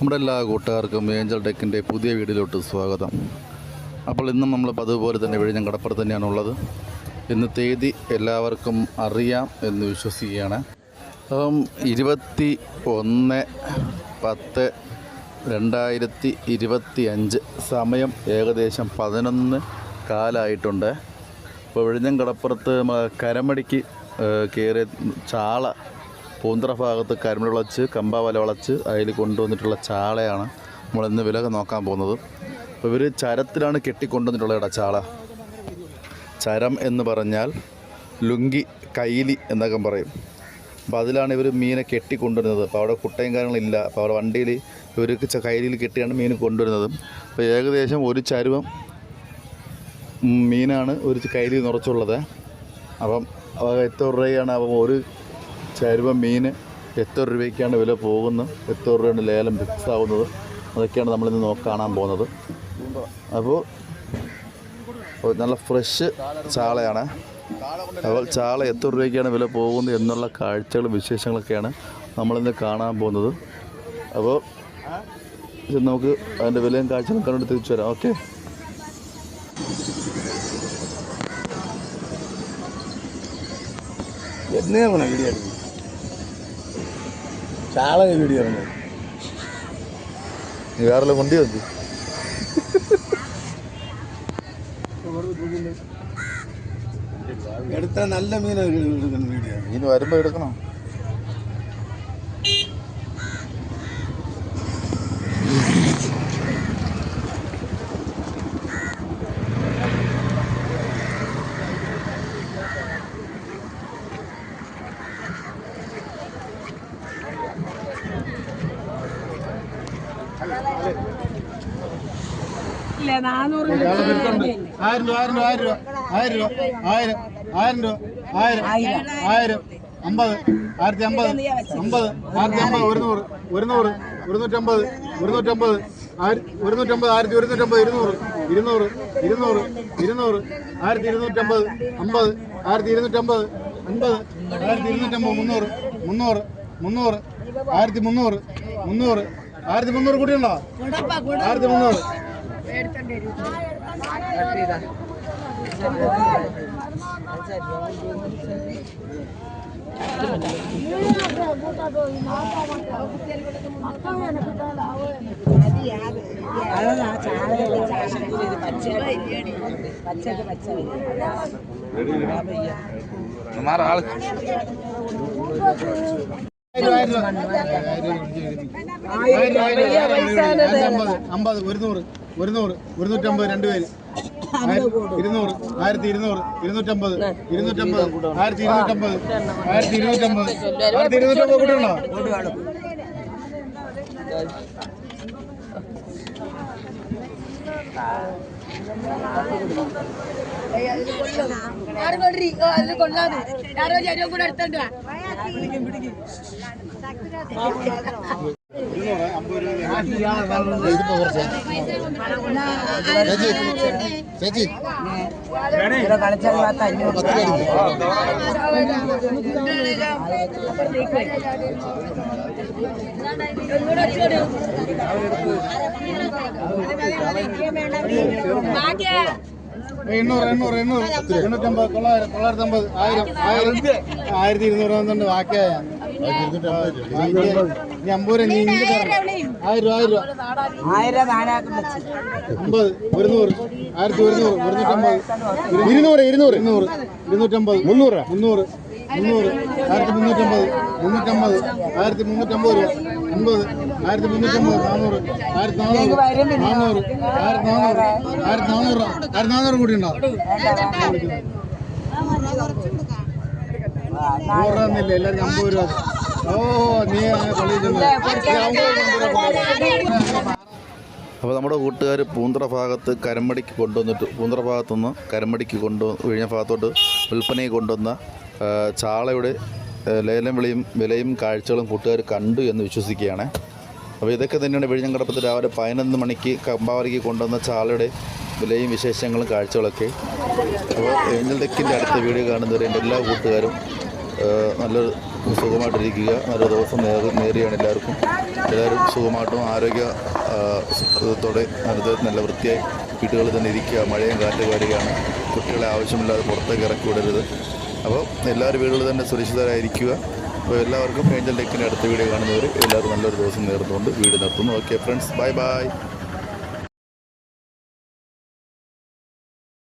നമ്മുടെ എല്ലാ കൂട്ടുകാർക്കും ഏഞ്ചൽ ടെക്കിന്റെ പുതിയ വീഡിയോയിലോട്ട് സ്വാഗതം. അപ്പോൾ ഇന്നും നമ്മൾ അതുപോലെ തന്നെ വിഴിഞ്ഞം കടപ്പുറത്ത് തന്നെയാണ് ഉള്ളത്. ഇന്ന് തീയതി എല്ലാവർക്കും അറിയാം എന്ന് വിശ്വസിക്കുകയാണ്. അപ്പം ഇരുപത്തി ഒന്ന് പത്ത് രണ്ടായിരത്തി ഇരുപത്തി അഞ്ച് സമയം ഏകദേശം പതിനൊന്ന് കാലായിട്ടുണ്ട്. ഇപ്പോൾ വിഴിഞ്ഞം കടപ്പുറത്ത് കരമടിക്ക് കയറിയ ചാള പൂന്തറ ഭാഗത്ത് കരിമല വളച്ച് കമ്പാവല വളച്ച് അതിൽ കൊണ്ടുവന്നിട്ടുള്ള ചാളയാണ് നമ്മളിന്ന് വില നോക്കാൻ പോകുന്നത്. അപ്പോൾ ഇവർ ചരത്തിലാണ് കെട്ടിക്കൊണ്ടുവന്നിട്ടുള്ളത് കേട്ടോ ചാള. ചരം എന്ന് പറഞ്ഞാൽ ലുങ്കി കൈലി എന്നൊക്കെ പറയും. അപ്പോൾ അതിലാണ് ഇവർ മീനെ കെട്ടിക്കൊണ്ടുവരുന്നത് അപ്പോൾ അവിടെ കുട്ടയും കാര്യങ്ങളില്ല അപ്പോൾ അവിടെ വണ്ടിയിൽ ഇവർക്ക് കൈലിയിൽ കെട്ടിയാണ് മീൻ കൊണ്ടുവരുന്നത്. അപ്പോൾ ഏകദേശം ഒരു ചരുവം മീനാണ് ഒരു കൈലിൽ നിറച്ചുള്ളത്. അപ്പം എത്ര രൂപയാണ്? അപ്പം ഒരു ചരുവ മീൻ എത്ര രൂപയ്ക്കാണ് വില പോകുന്നത്? എത്ര രൂപയാണ് ലേലം ഫിക്സ് ആവുന്നത് അതൊക്കെയാണ് നമ്മളിന്ന് നോക്കി കാണാൻ പോകുന്നത്. അപ്പോൾ നല്ല ഫ്രഷ് ചാളയാണ്. അപ്പോൾ ചാള എത്ര രൂപയ്ക്കാണ് വില പോകുന്നത് എന്നുള്ള കാഴ്ചകളും വിശേഷങ്ങളൊക്കെയാണ് നമ്മളിന്ന് കാണാൻ പോകുന്നത്. അപ്പോൾ നമുക്ക് അതിന്റെ വിലയും കാഴ്ചകളും കണ്ടു തിരിച്ചു വരാം. ഓക്കെ. എന്നേ വീഡിയോ ചാള കൈപിടി പറഞ്ഞു നീ വേറെ കൊണ്ടി വന്നു? എടുത്ത നല്ല മീൻ വീഡിയോ മീൻ വരുമ്പോ എടുക്കണം? ഇല്ല നാനൂറ് ആയിരം രൂപ ആയിരം രൂപ ആയിരം രൂപ ആയിരം രൂപ ആയിരം രൂപ ആയിരം ആയിരം അമ്പത് ആയിരത്തി അമ്പത് അമ്പത് ആയിരത്തി അമ്പത് ഒരുന്നൂറ് ഒരുന്നൂറ് ഒരുന്നൂറ്റമ്പത് ഒരുന്നൂറ്റമ്പത് ഒരുന്നൂറ്റമ്പത് ആയിരത്തി ഒരുന്നൂറ്റമ്പത് ഇരുന്നൂറ് ഇരുന്നൂറ് ഇരുന്നൂറ് ഇരുന്നൂറ് ആയിരത്തി ഇരുന്നൂറ്റമ്പത് അമ്പത് ആയിരത്തി ഇരുന്നൂറ്റമ്പത് അമ്പത് ആയിരത്തി ഇരുന്നൂറ്റമ്പത് മുന്നൂറ് മുന്നൂറ് മുന്നൂറ് ആയിരത്തി മുന്നൂറ് മുന്നൂറ് ആയിരത്തി മുന്നൂറ് കൂടിയുണ്ടോ ആയിരത്തി മുന്നൂറ്. അതാ ചാളയുടെ പച്ച പച്ചക്ക് പച്ച അമ്പത് ഒരുന്നൂറ് ഒരുന്നൂറ് ഒരുന്നൂറ്റമ്പത് രണ്ടുപേര് ഇരുന്നൂറ് ആയിരത്തി ഇരുന്നൂറ് ഇരുന്നൂറ്റമ്പത് ഇരുന്നൂറ്റമ്പത് ആയിരത്തി ഇരുന്നൂറ്റമ്പത് ആയിരത്തി ഇരുന്നൂറ്റമ്പത് ആയിരത്തി ഇരുന്നൂറ്റമ്പത് കൂട്ടണോ കൊള്ളാതെ കൂടെ എണ്ണൂറ് എണ്ണൂറ് എണ്ണൂറ് എണ്ണൂറ്റമ്പത് തൊള്ളായിരം തൊള്ളായിരത്തി അമ്പത് ആയിരം ആയിരം ആയിരത്തി ഇരുന്നൂറ് വന്നിട്ടുണ്ട് ബാക്കിയായ ആയിരം ആയിരം ആയിരം വെച്ച്. അമ്പത് ഒരുന്നൂറ്. ആയിരത്തി ഒരുന്നൂറ് ഒരുന്നൂറ്റമ്പത്. ഇരുന്നൂറ് ഇരുന്നൂറ്. ഇരുന്നൂറ് ഇരുന്നൂറ്റമ്പത്. മുന്നൂറ്. മുന്നൂറ് മുന്നൂറ്. ആയിരത്തി മുന്നൂറ്റമ്പത് മുന്നൂറ്റമ്പത്. ആയിരത്തി മുന്നൂറ്റമ്പത് രൂപ. അമ്പത്. ആയിരത്തി മുന്നൂറ്റമ്പത് നാനൂറ്. ആയിരത്തി നാനൂറ് നാനൂറ്. ആയിരത്തി നാനൂറ് ആയിരത്തി നാനൂറ് ആയിരത്തി നാനൂറ് കൂടി ഉണ്ടോ നൂറ് രൂപ എന്നില്ല എല്ലാവർക്കും അമ്പത് രൂപ ഓ നീ പള്ളിയിൽ അപ്പോൾ നമ്മുടെ കൂട്ടുകാർ പൂന്തറ ഭാഗത്ത് കരമടിക്ക് കൊണ്ടുവന്നിട്ട്. പൂന്തറ ഭാഗത്തുനിന്ന് കരമടിക്ക് കൊണ്ടു വിഴിഞ്ഞ ഭാഗത്തോട്ട് വിൽപ്പനയ്ക്ക് കൊണ്ടുവന്ന ചാളയുടെ ലേലം വിളിയും വിലയും കാഴ്ചകളും കൂട്ടുകാർ കണ്ടു എന്ന് വിശ്വസിക്കുകയാണ്. അപ്പോൾ ഇതൊക്കെ തന്നെയാണ് വിഴിഞ്ഞങ്കടപ്പത്തിൽ രാവിലെ പതിനൊന്ന് മണിക്ക് കമ്പാവലിക്ക് കൊണ്ടുവന്ന ചാളയുടെ വിലയും വിശേഷങ്ങളും കാഴ്ചകളൊക്കെ. അപ്പോൾ തെക്കിന്റെ അടുത്ത വീഡിയോ കാണുന്നവരെ എന്റെ എല്ലാ കൂട്ടുകാരും ആ, നല്ലൊരു സുഖമായിട്ടിരിക്കുക. നല്ല ദിവസം നേർ നേരിയാണ് എല്ലാവർക്കും. എല്ലാവരും സുഖമായിട്ടും ആരോഗ്യ ത്തോടെ നല്ല നല്ല വൃത്തിയായി വീടുകളിൽ തന്നെ ഇരിക്കുക. മഴയും കാറ്റ് വരികയാണ്. കുട്ടികളെ ആവശ്യമില്ലാതെ പുറത്തേക്ക് ഇറക്കി വിടരുത്. അപ്പോൾ എല്ലാവരും വീടുകളിൽ തന്നെ സുരക്ഷിതരായിരിക്കുക. അപ്പോൾ എല്ലാവർക്കും ഏഞ്ചൽ ടെക്കിന്റെ അടുത്ത വീഡിയോ കാണുന്നവർ എല്ലാവരും നല്ലൊരു ദിവസം നേർന്നുകൊണ്ട് വീട് നിർത്തുന്നു. Okay friends bye bye